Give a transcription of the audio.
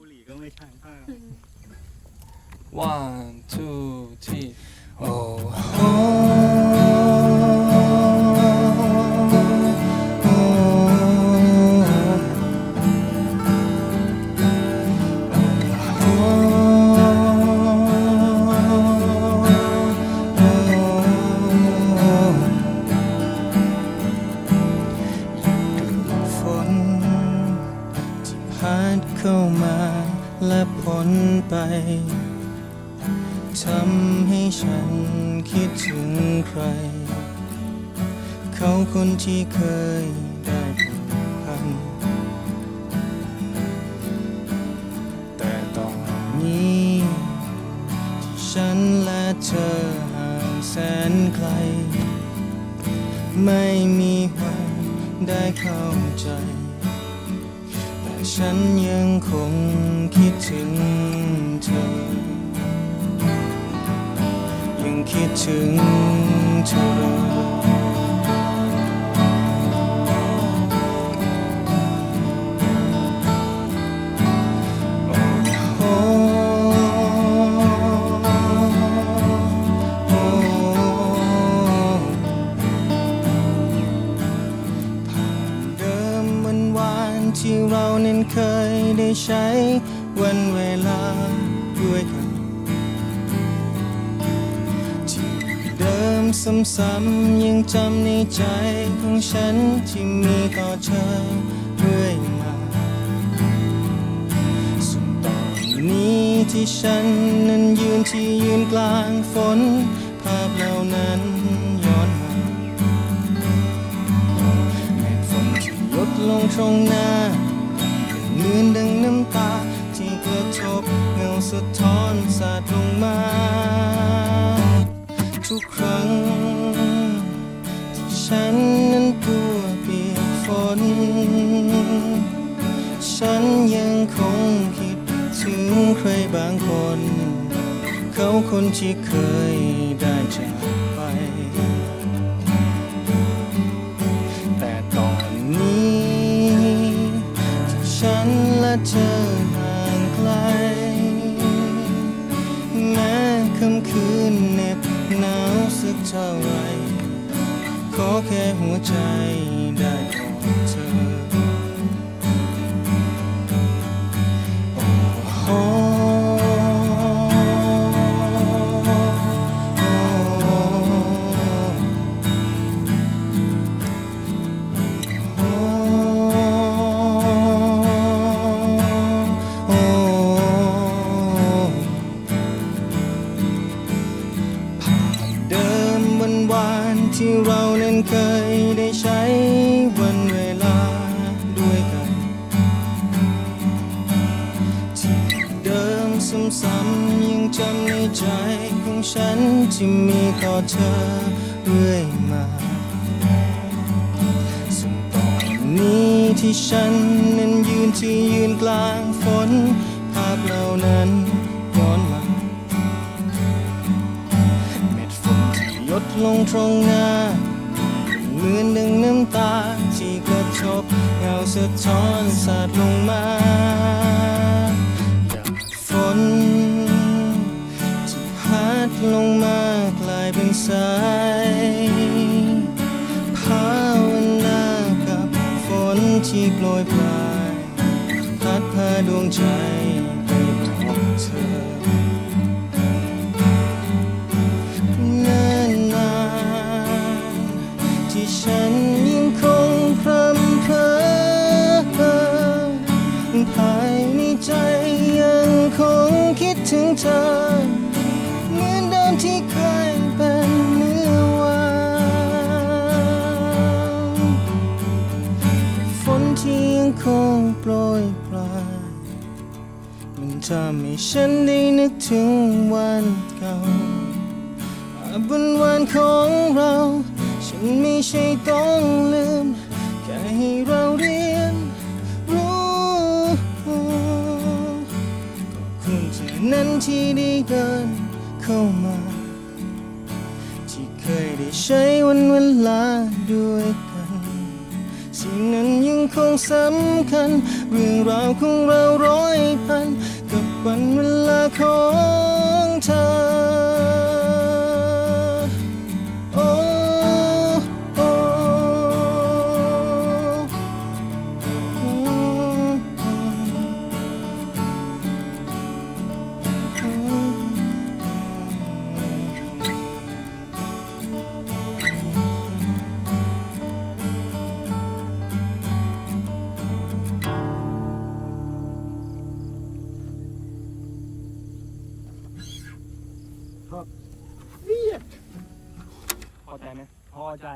บุหรี่ก็ไม่ใช่ผ้า one two three โอ้ ไป ทำให้ฉันคิดถึงใคร เขาคนที่เคยได้ผูกพัน แต่ตอนนี้ที่ฉันและเธอห่างแสนไกล ไม่มีวันได้เข้าใจ ฉันยังคงคิดถึงเธอ ยังคิดถึงเธอ ที่เรานั้นเคยได้ใช้วันเวลาด้วยกัน ที่เดิมซ้ำๆยังจำในใจของฉันที่มีต่อเธอเรื่อยมาส่วนตอนนี้ที่ฉันนั้นยืนที่ยืนกลางฝน ภาพเหล่านั้นย้อน ลงตรงหน้าเหมือนดังน้ำตา ที่กระทบเงาสะท้อนสาดลงมา ทุกครั้ง ที่ฉันนั้นตัวเปียกฝน ฉันยังคงคิดถึงใครบางคน เขาคนที่เคยได้จาก เธอห่างไกล แม้ค่ำคืนเหน็บหนาวสักเท่าไร ขอแค่หัวใจ ใจของฉันที่มีต่อเธอเรื่อยมาส่วนตอนนี้ที่ฉันนั้นยืนที่ยืนกลางฝน ภาพเหล่านั้นย้อนมาเม็ดฝนที่หยดลงตรงหน้าเหมือนดังน้ำตาที่กระทบเงาสะท้อนสาดลงมา ที่โปรยปลายพัดพาดวงใจไปบอกเธอนานนานๆที่ฉันยังคงพรำเพรอภายในใจยังคงคิดถึงเธอ ที่ยังคงโปรยปลายมันทำให้ฉันได้นึกถึงวันเก่าบนวันของเรา ฉันไม่ใช่ต้องลืม แค่ให้เราเรียนรู้ขอบคุณเธอนั้นที่ได้เดินเข้ามา ที่เคยได้ใช้วันเวลาด้วย ที่นั้นยังคงสำคัญ เรื่องราวของเราร้อยพัน กับวันเวลาของเธอ พอใจไหมพอใจ